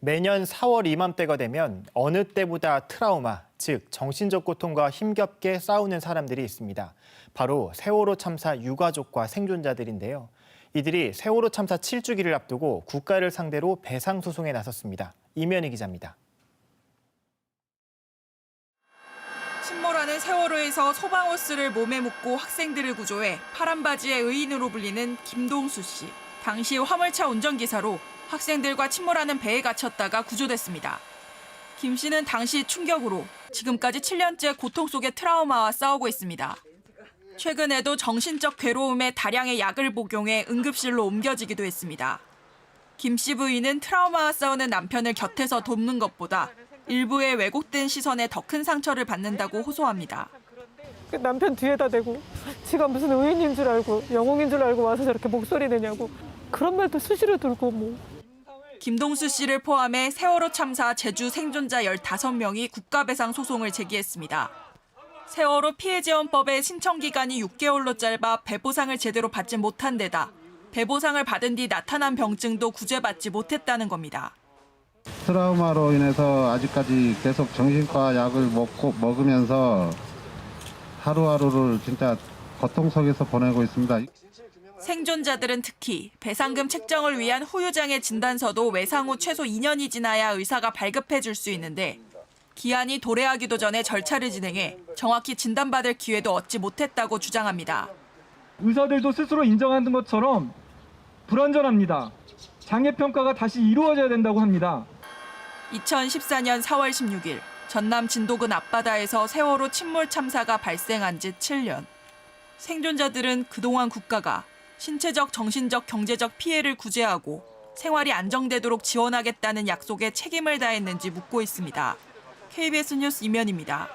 매년 4월 이맘때가 되면 어느 때보다 트라우마, 즉 정신적 고통과 힘겹게 싸우는 사람들이 있습니다. 바로 세월호 참사 유가족과 생존자들인데요. 이들이 세월호 참사 7주기를 앞두고 국가를 상대로 배상 소송에 나섰습니다. 이면희 기자입니다. 침몰하는 세월호에서 소방호스를 몸에 묶고 학생들을 구조해 파란 바지의 의인으로 불리는 김동수 씨. 당시 화물차 운전기사로 학생들과 침몰하는 배에 갇혔다가 구조됐습니다. 김 씨는 당시 충격으로 지금까지 7년째 고통 속의 트라우마와 싸우고 있습니다. 최근에도 정신적 괴로움에 다량의 약을 복용해 응급실로 옮겨지기도 했습니다. 김 씨 부인은 트라우마와 싸우는 남편을 곁에서 돕는 것보다 일부의 왜곡된 시선에 더 큰 상처를 받는다고 호소합니다. 그 남편 뒤에다 대고 지가 무슨 의인인 줄 알고 영웅인 줄 알고 와서 저렇게 목소리 내냐고 그런 말도 수시로 들고 뭐 김동수 씨를 포함해 세월호 참사 제주 생존자 15명이 국가배상 소송을 제기했습니다. 세월호 피해지원법의 신청 기간이 6개월로 짧아 배보상을 제대로 받지 못한 데다 배보상을 받은 뒤 나타난 병증도 구제받지 못했다는 겁니다. 트라우마로 인해서 아직까지 계속 정신과 약을 먹고 먹으면서 하루하루를 진짜 고통 속에서 보내고 있습니다. 생존자들은 특히 배상금 책정을 위한 후유장애 진단서도 외상 후 최소 2년이 지나야 의사가 발급해 줄 수 있는데 기한이 도래하기도 전에 절차를 진행해 정확히 진단받을 기회도 얻지 못했다고 주장합니다. 의사들도 스스로 인정하는 것처럼 불완전합니다. 장애 평가가 다시 이루어져야 된다고 합니다. 2014년 4월 16일 전남 진도군 앞바다에서 세월호 침몰 참사가 발생한 지 7년. 생존자들은 그동안 국가가 신체적, 정신적, 경제적 피해를 구제하고 생활이 안정되도록 지원하겠다는 약속에 책임을 다했는지 묻고 있습니다. KBS 뉴스 이면입니다.